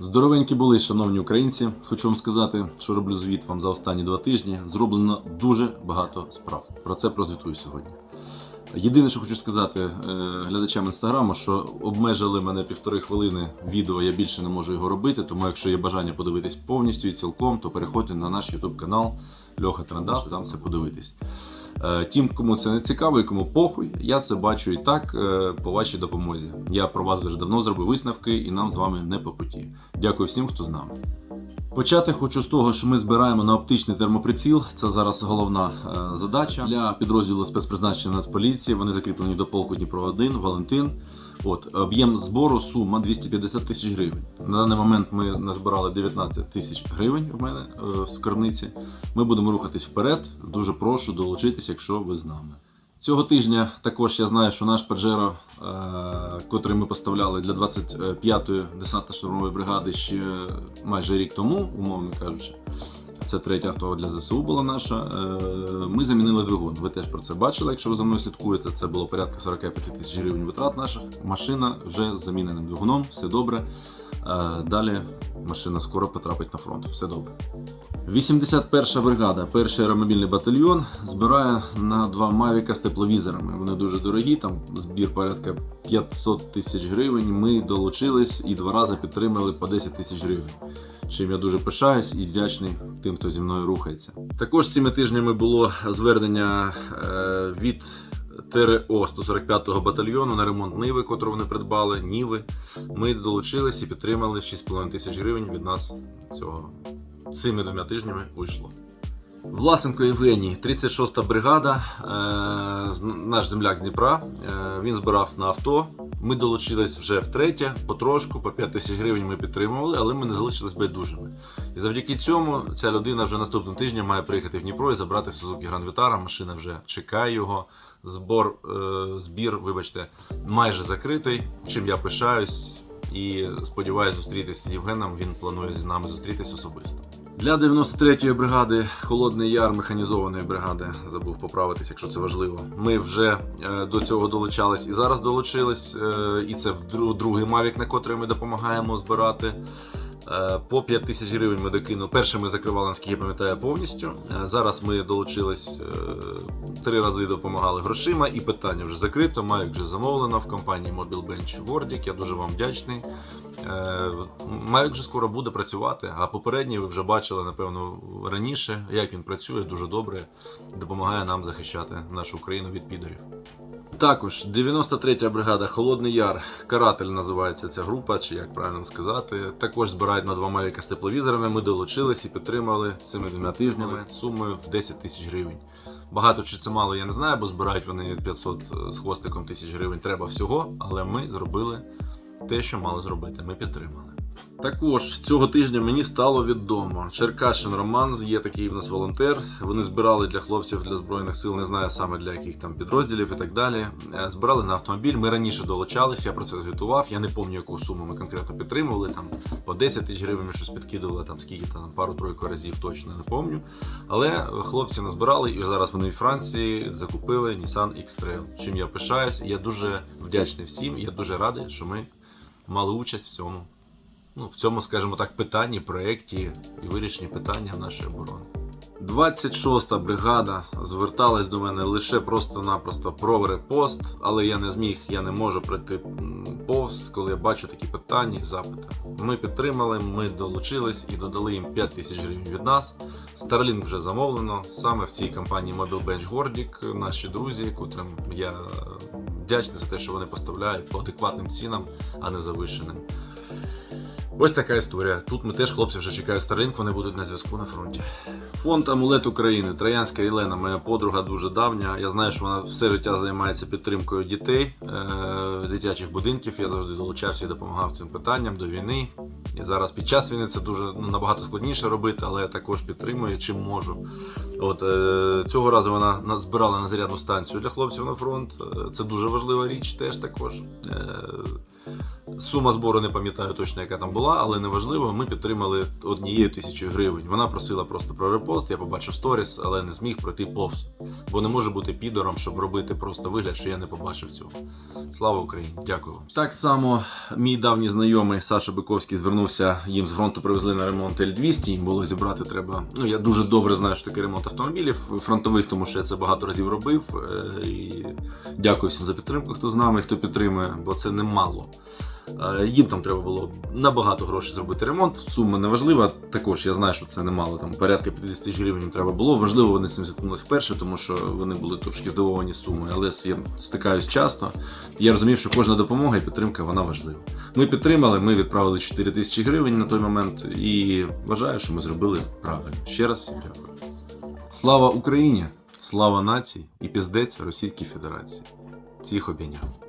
Здоровенькі були, шановні українці. Хочу вам сказати, що роблю звіт вам за останні два тижні. Зроблено дуже багато справ. Про це прозвітую сьогодні. Єдине, що хочу сказати е, глядачам інстаграму, що обмежили мене півтори хвилини відео, я більше не можу його робити. Тому, якщо є бажання подивитись повністю і цілком, то переходьте на наш YouTube канал Льоха Трендав, там все подивитись. Е, Тим, кому це не цікаво і кому похуй, я це бачу і так е, по вашій допомозі. Я про вас вже давно зробив висновки, і нам з вами не по путі. Дякую всім, хто з нами. Почати хочу з того, що ми збираємо на оптичний термоприціл. Це зараз головна е, задача для підрозділу спецпризначення Нацполіції. Вони закріплені до полку Дніпро 1 Валентин. От об'єм збору сума 250 тисяч гривень. На даний момент ми назбирали 19 тисяч гривень в мене е, в скарбниці. Ми будемо рухатись вперед. Дуже прошу долучитись, якщо ви з нами. Цього тижня також я знаю, що наш Паджеро, е, котрий ми поставляли для 25-ї десантно-штурмової бригади ще майже рік тому, умовно кажучи, це третє авто для ЗСУ була наша. е, Ми замінили двигун. Ви теж про це бачили, якщо ви за мною слідкуєте. Це було порядка 45 тисяч гривень витрат наших. Машина вже з заміненим двигуном, все добре. Е, Далі машина скоро потрапить на фронт. Все добре. 81 бригада, перший аеромобільний батальйон, збирає на два Мавіка з тепловізорами. Вони дуже дорогі, там збір порядка 500 тисяч гривень. Ми долучились і два рази підтримали по 10 тисяч гривень. Чим я дуже пишаюсь і вдячний тим, хто зі мною рухається. Також цими тижнями було звернення е, від ТРО 145-го батальйону на ремонт Ниви, котру вони придбали. Ніви. Ми долучились і підтримали 6,5 тисяч гривень від нас цього цими двома тижнями вийшло. Власенко Євгеній, 36-та бригада, е, наш земляк з Дніпра. Е, він збирав на авто. Ми долучились вже втретє, потрошку, по 5 тисяч гривень ми підтримували, але ми не залишились байдужими. І завдяки цьому ця людина вже наступного тижня має приїхати в Дніпро і забрати Suzuki Grand Vitara. Машина вже чекає його. Збор, е, збір, вибачте, майже закритий, чим я пишаюсь і сподіваюся зустрітися з Євгеном. Він планує з нами зустрітись особисто. Для 93-ї бригади Холодний Яр механізованої бригади забув поправитись, якщо це важливо. Ми вже е, до цього долучались і зараз долучились. Е, і це другий мавік, на котрий ми допомагаємо збирати. Е, По 5 тисяч гривень ми докинули. Перше ми закривали, наскільки я пам'ятаю, повністю. Е, Зараз ми долучились е, три рази допомагали грошима, і питання вже закрито. Мавік вже замовлено в компанії Mobile Bench Gordic. Я дуже вам вдячний. Мавік вже скоро буде працювати, а попередній ви вже бачили, напевно, раніше, як він працює дуже добре, допомагає нам захищати нашу Україну від підорів. Також 93-я бригада Холодний Яр, Каратель називається ця група, чи як правильно сказати. Також збирають на два мавіка з тепловізорами. Ми долучились і підтримали цими двома тижнями сумою в 10 тисяч гривень. Багато чи це мало, я не знаю, бо збирають вони 500 з хвостиком тисяч гривень. Треба всього, але ми зробили те, що мали зробити. Ми підтримали. Також цього тижня мені стало відомо. Черкашин Роман є такий в нас волонтер. Вони збирали для хлопців для збройних сил, не знаю саме для яких там підрозділів і так далі. Е, Збирали на автомобіль. Ми раніше долучались, я про це звітував. Я не пам'ятаю, яку суму ми конкретно підтримували. Там по 10 тисяч гривень щось підкидували, там скільки там пару-тройку разів точно не пам'ятаю. Але хлопці назбирали, і зараз вони в Франції закупили Nissan X-Trail. Чим я пишаюсь. Я дуже вдячний всім. Я дуже радий, що ми мали участь в цьому ну, в цьому, скажімо так, питанні, проєкті і вирішенні питання нашої оборони. 26-та бригада зверталась до мене лише просто-напросто про репост, але я не зміг, я не можу пройти повз, коли я бачу такі питання і запити. Ми підтримали, ми долучились і додали їм 5 тисяч гривень від нас. Starlink вже замовлено саме в цій компанії Mobile Bench Gordic, наші друзі, котрим я вдячний за те, що вони поставляють по адекватним цінам, а не завищеним. Ось така історія. Тут ми теж хлопці вже чекають Starlink, вони будуть на зв'язку на фронті. Фонд Амулет України, Троянська Єлена, моя подруга дуже давня. Я знаю, що вона все життя займається підтримкою дітей, е, дитячих будинків. Я завжди долучався і допомагав цим питанням до війни. І зараз під час війни це дуже ну, набагато складніше робити, але я також підтримую чим можу. От е, цього разу вона на- збирала на зарядну станцію для хлопців на фронт. Е, Це дуже важлива річ, теж також. Е, Сума збору не пам'ятаю точно, яка там була, але неважливо. Ми підтримали однією тисячою гривень. Вона просила просто про репост. Я побачив сторіс, але не зміг пройти повз. Бо не може бути підором, щоб робити просто вигляд, що я не побачив цього. Слава Україні! Дякую. Так само мій давній знайомий Саша Биковський звернувся. Їм з фронту привезли на ремонт Л-200. Їм було зібрати треба. Ну я дуже добре знаю, що таке ремонт автомобілів фронтових, тому що я це багато разів робив. Е, І дякую всім за підтримку, хто з нами, хто підтримує, бо це немало. Е, Їм там треба було набагато грошей зробити ремонт. Сума не важлива. Також я знаю, що це немало. Там порядка 50 тисяч гривень треба було. Важливо, вони цим зіткнулися вперше, тому що вони були трошки здивовані сумою. Але цим стикаюсь часто. Я розумів, що кожна допомога і підтримка вона важлива. Ми підтримали, ми відправили 4 тисячі гривень на той момент, і вважаю, що ми зробили правильно. Ще раз всім дякую. Слава Україні! Слава нації і піздець Російській Федерації. Всіх обійняв.